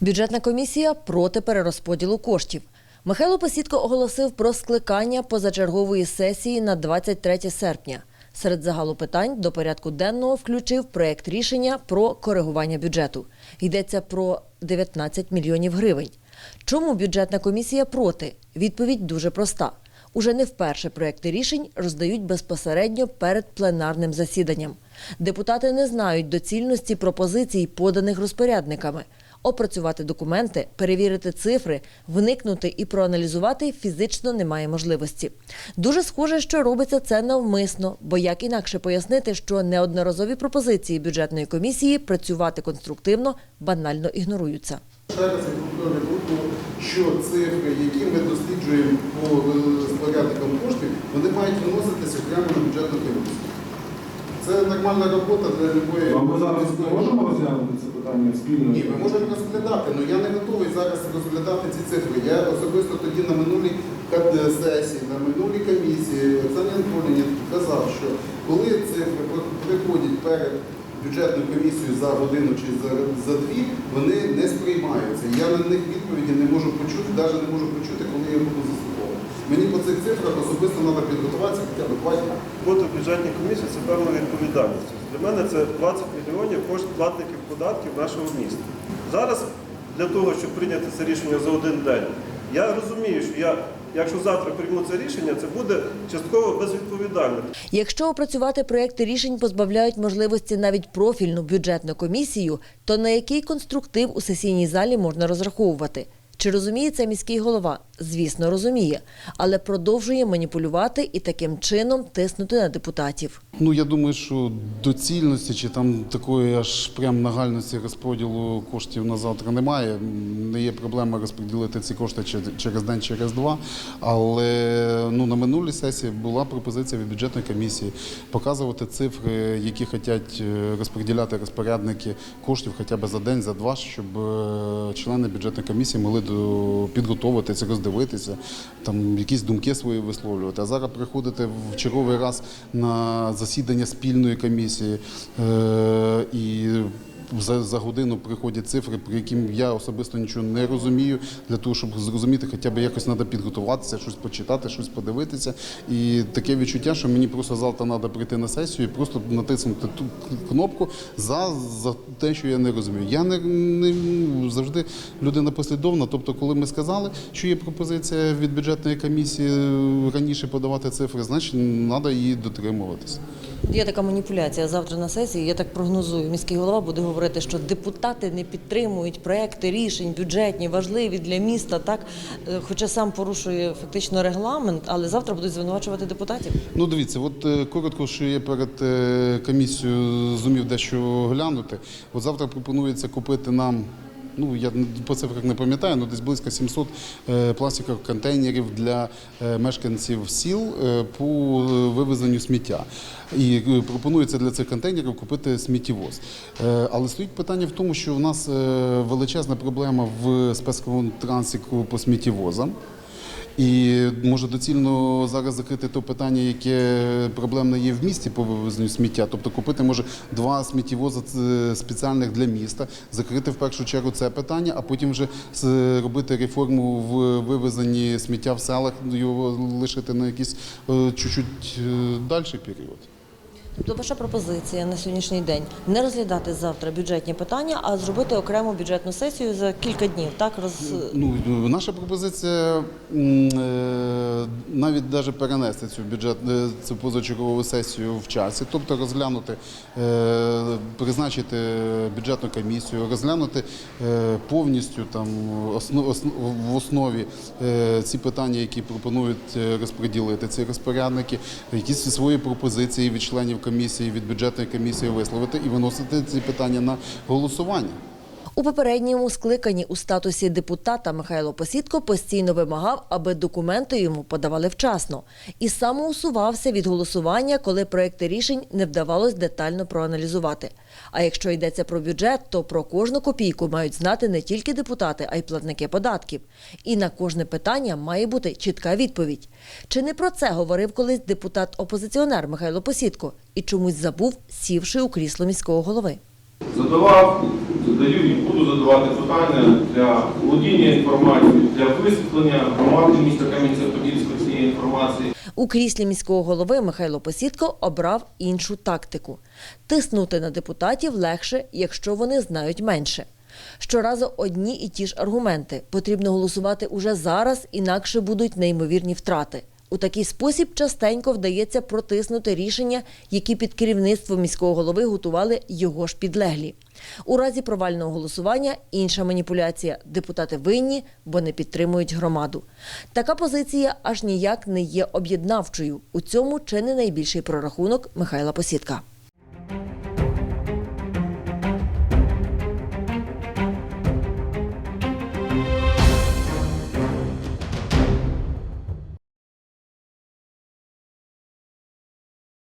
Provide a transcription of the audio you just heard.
Бюджетна комісія проти перерозподілу коштів. Михайло Посідко оголосив про скликання позачергової сесії на 23 серпня. Серед загалу питань до порядку денного включив проект рішення про коригування бюджету. Йдеться про 19 мільйонів гривень. Чому бюджетна комісія проти? Відповідь дуже проста. Уже не вперше проекти рішень роздають безпосередньо перед пленарним засіданням. Депутати не знають доцільності пропозицій, поданих розпорядниками. Опрацювати документи, перевірити цифри, вникнути і проаналізувати фізично немає можливості. Дуже схоже, що робиться це навмисно, бо як інакше пояснити, що неодноразові пропозиції бюджетної комісії працювати конструктивно банально ігноруються. Що цифри, які ми досліджуємо по е, коштів, вони мають виноситися окремо на бюджетну комісію. Це нормальна робота для любої. А ми зараз не можемо розглянути це питання спільно? Ні, ми можемо розглядати, але я не готовий зараз розглядати ці цифри. Я особисто тоді на минулій сесії, на минулій комісії Оксані Анатоліївні казав, що коли цифри приходять перед бюджетною комісією за годину чи за, за дві, вони не сприймаються. Я на них відповіді не можу почути, навіть не можу почути, коли я буду заслуховувати. Мені по цих цифрах особисто треба підготуватися хоча б два дні. В бюджетній комісії це певна відповідальність. Для мене це 20 мільйонів кошт платників податків нашого міста. Зараз для того, щоб прийняти це рішення за один день, я розумію, що я, якщо завтра прийму це рішення, це буде частково безвідповідально. Якщо опрацювати проекти рішень позбавляють можливості навіть профільну бюджетну комісію, то на який конструктив у сесійній залі можна розраховувати? Чи розуміє це міський голова? Звісно, розуміє, але продовжує маніпулювати і таким чином тиснути на депутатів. Ну я думаю, що доцільності чи там такої аж прям нагальності розподілу коштів на завтра немає. Не є проблема розподілити ці кошти через день, через два. Але ну на минулій сесії була пропозиція від бюджетної комісії показувати цифри, які хочуть е, розподіляти розпорядники коштів хоча б за день, за два, щоб е, члени бюджетної комісії могли підготовитися, роздивитися, там якісь думки свої висловлювати. А зараз приходити в черговий раз на засідання спільної комісії е, і за, за годину приходять цифри, про які я особисто нічого не розумію. Для того, щоб зрозуміти, хоча б якось треба підготуватися, щось почитати, щось подивитися. І таке відчуття, що мені просто завтра треба прийти на сесію і просто натиснути ту кнопку за, за те, що я не розумію. Я не, не завжди людина послідовна. Тобто, коли ми сказали, що є пропозиція від бюджетної комісії е, раніше подавати цифри, значить треба її дотримуватися. Є така маніпуляція завтра на сесії. Я так прогнозую. Міський голова буде говорити, що депутати не підтримують проекти рішень бюджетні, важливі для міста. Так, Е, хоча сам порушує фактично регламент, але завтра будуть звинувачувати депутатів. Ну, дивіться, от е, коротко, що я перед е, комісією зумів дещо глянути. От завтра пропонується купити нам. Ну, я по цифрах не пам'ятаю, але десь близько 700 е, пластикових контейнерів для е, мешканців сіл е, по вивезенню сміття. І пропонується для цих контейнерів купити сміттєвоз. Але стоїть питання в тому, що в нас величезна проблема в спецовому трансіку по сміттєвозам. І може доцільно зараз закрити те питання, яке проблемне є в місті по вивезенню сміття. Тобто купити може два сміттєвози е, спеціальних для міста, закрити в першу чергу це питання, а потім вже робити реформу в вивезенні сміття в селах, його лишити на якийсь е, чуть-чуть далі дальший період. Тобто ваша пропозиція на сьогоднішній день не розглядати завтра бюджетні питання, а зробити окрему бюджетну сесію за кілька днів. Так роз Ну, наша пропозиція е, навіть даже перенести цю бюджет, е, цю позачергову сесію в часі, тобто розглянути, е, призначити бюджетну комісію, розглянути повністю там в основі ці питання, які пропонують розподілити ці розпорядники, якісь свої пропозиції від членів комісії, від бюджетної комісії висловити і виносити ці питання на голосування. У попередньому скликанні у статусі депутата Михайло Посідко постійно вимагав, аби документи йому подавали вчасно, і самоусувався від голосування, коли проекти рішень не вдавалось детально проаналізувати. А якщо йдеться про бюджет, то про кожну копійку мають знати не тільки депутати, а й платники податків. І на кожне питання має бути чітка відповідь. Чи не про це говорив колись депутат-опозиціонер Михайло Посідко і чомусь забув, сівши у крісло міського голови? Задавав задаю і буду задавати питання для володіння інформацією, для висвітлення громади міста Кам'янця-Подільського цієї інформації. У кріслі міського голови Михайло Посідко обрав іншу тактику. Тиснути на депутатів легше, якщо вони знають менше. Щоразу одні і ті ж аргументи. Потрібно голосувати уже зараз, інакше будуть неймовірні втрати. У такий спосіб частенько вдається протиснути рішення, які під керівництвом міського голови готували його ж підлеглі. У разі провального голосування інша маніпуляція. Депутати винні, бо не підтримують громаду. Така позиція аж ніяк не є об'єднавчою. У цьому чи не найбільший прорахунок Михайла Посідка.